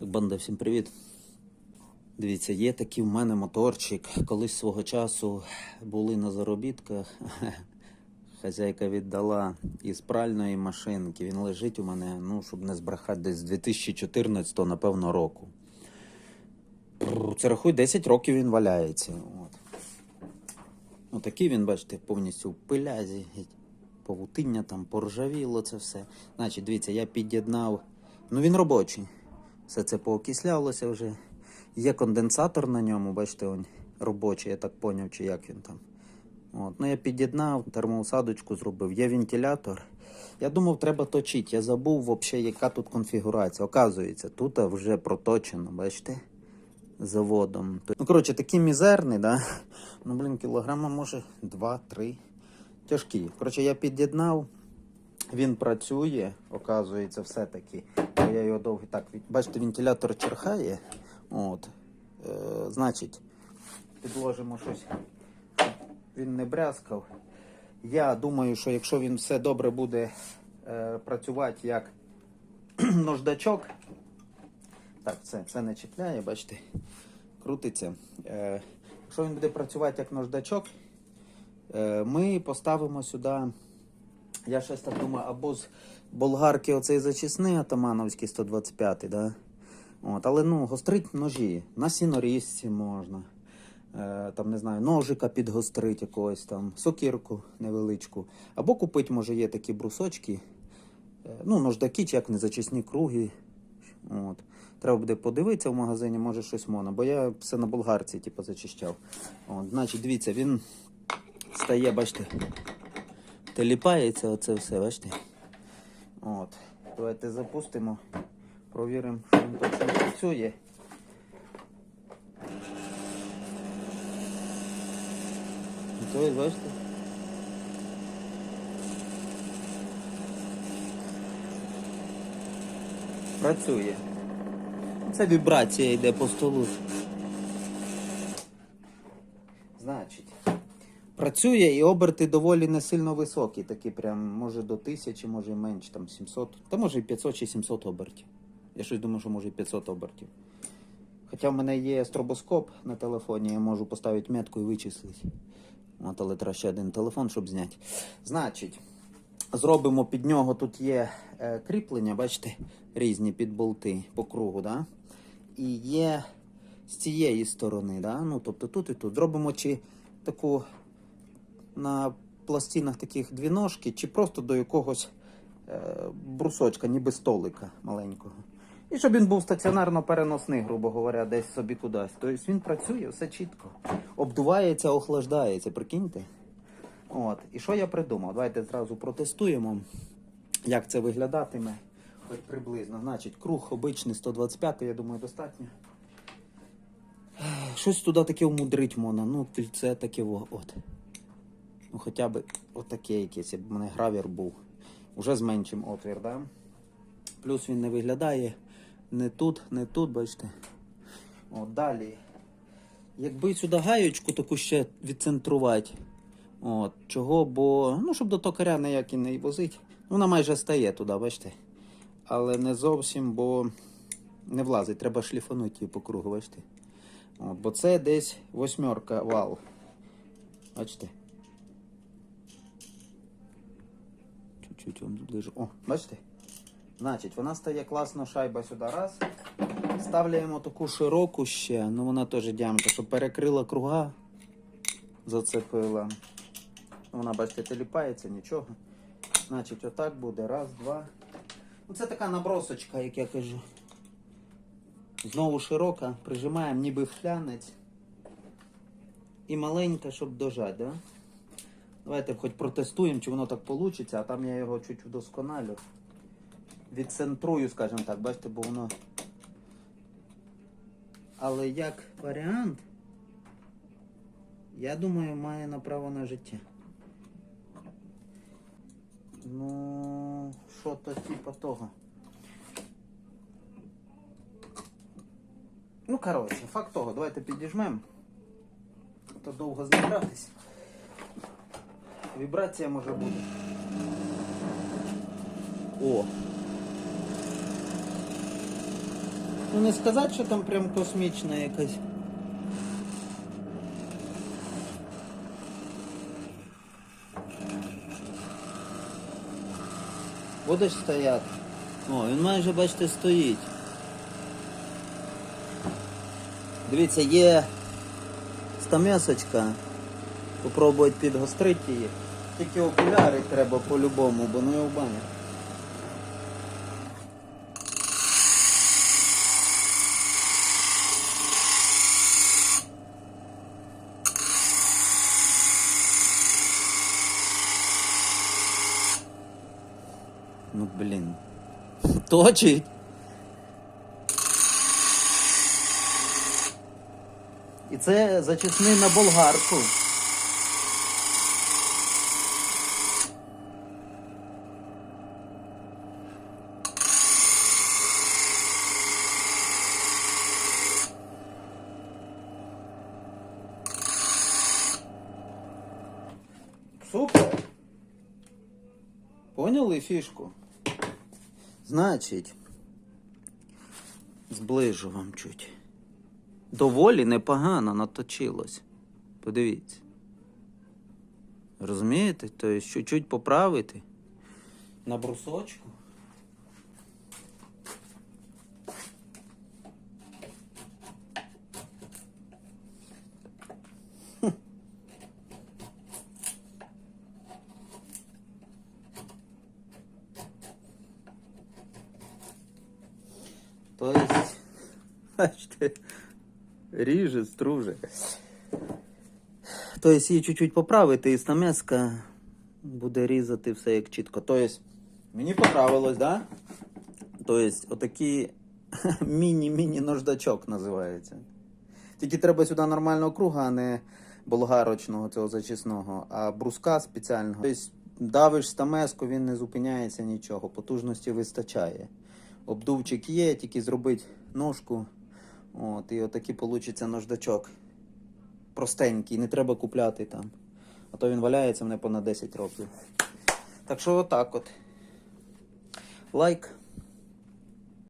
Банда, всім привіт. Дивіться, є такий в мене моторчик. Колись свого часу були на заробітках. Хазяйка віддала із пральної машинки. Він лежить у мене, ну, щоб не збрехати, десь з 2014, напевно, року. Це рахуй 10 років він валяється. От. Отакий він, бачите, повністю в пилязі. Павутиння там поржавіло це все. Значить, дивіться, я під'єднав. Ну він робочий. Все це поокислялося вже. Є конденсатор на ньому, бачите, он робочий, я так поняв, чи як він там. От. Ну, я під'єднав, термоусадочку зробив. Є вентилятор. Я думав, треба точити. Я забув взагалі, яка тут конфігурація. Оказується, тут вже проточено, бачите? Заводом. Ну, коротше, такий мізерний, да? Ну, блін, кілограма може 2-3. Тяжкий. Коротше, я під'єднав. Він працює, оказується, все-таки. Бо я його довго так. Бачите, вентилятор черхає. От. Е, значить, підложимо щось, він не брязкав. Я думаю, що якщо він все добре буде е, працювати як наждачок. Так, це, це не чіпляє, бачите, крутиться. Е, якщо він буде працювати як наждачок, е, ми поставимо сюди. Я щось так думаю, або з болгарки оцей зачисний атамановський 125, да? От, але ну, гострить ножі. На сінорізці можна. Е, там, не знаю, ножика підгострить якогось там, сокирку невеличку. Або купити, може, є такі брусочки. Е, ну, нождаки, чи як не зачисні круги. От. Треба буде подивитися в магазині, може щось можна, бо я все на болгарці типу, зачищав. От, значить, дивіться, він стає, бачите, теліпається оце все, бачите? От. Давайте запустимо, провіримо, що він точно працює. Готові, бачите? Працює. Це вібрація йде по столу. Значить, працює і оберти доволі не сильно високі, такі прям, може до 1000, може і менше, там 700, та може і 500 чи 700 обертів. Я щось думаю, що може і 500 обертів. Хоча в мене є стробоскоп на телефоні, я можу поставити метку і вичислити. От, але треба ще один телефон, щоб зняти. Значить, зробимо під нього, тут є е, кріплення, бачите, різні під болти по кругу, да? І є з цієї сторони, да? ну, тобто тут і тут. Зробимо чи таку на пластинах таких дві ножки, чи просто до якогось е, брусочка, ніби столика маленького. І щоб він був стаціонарно переносний, грубо говоря, десь собі кудись. Тобто він працює, все чітко. Обдувається, охлаждається, прикиньте. От. І що я придумав? Давайте зразу протестуємо, як це виглядатиме. Хоч приблизно. Значить, круг обичний 125, я думаю, достатньо. Щось туди таке вмудрить можна. Ну, кільце таке от. Ну, хоча б отаке якесь, якби мене гравір був. Уже з меншим отвір, да? Плюс він не виглядає не тут, не тут, бачите. От, далі. Якби сюди гаєчку таку ще відцентрувати. От, чого, бо, ну, щоб до токаря ніякі не возить. Вона майже стає туди, бачите. Але не зовсім, бо не влазить, треба шліфанути її по кругу, бачите. От, бо це десь восьмерка вал. Бачите? Чуть-чуть вам ближе. О, бачите? Значить, вона стає класно шайба сюди раз. Ставляємо таку широку ще, ну вона теж діаметр, щоб перекрила круга, зацепила. Вона, бачите, теліпається, нічого. Значить, отак буде. Раз, два. Ну, це така набросочка, як я кажу. Знову широка, прижимаємо ніби в флянець. І маленька, щоб дожати, да? Давайте хоч протестуємо, чи воно так вийде, а там я його чуть вдосконалю. Відцентрую, скажімо так, бачите, бо воно. Але як варіант, я думаю, має на право на життя. Ну, що то типа того. Ну, коротше, факт того, давайте підіжмемо. То довго збиратись. Вібрація може бути. О! Ну не сказати, що там прям космічна якась. Будеш стояти? О, він майже, бачите, стоїть. Дивіться, є стамесочка. Попробувати підгострити її. Тільки окуляри треба по-любому, бо в бані. Ну блін. Точить. І це зачисни на болгарку. Супер. Поняли фішку? Значить, зближу вам чуть. Доволі непогано наточилось. Подивіться. Розумієте? Тобто чуть-чуть поправити на брусочку. То есть, бачите, ріже, струже. То есть її чуть-чуть поправити, і стамеска буде різати все як чітко. То есть, мені понравилось, да? То есть, отакий міні-міні наждачок називається. Тільки треба сюди нормального круга, а не болгарочного цього зачисного, а бруска спеціального. Тобто давиш стамеску, він не зупиняється нічого, потужності вистачає. Обдувчик є, тільки зробити ножку. От, і отакий получиться наждачок. Простенький, не треба купляти там. А то він валяється мене понад 10 років. Так що отак от. Лайк.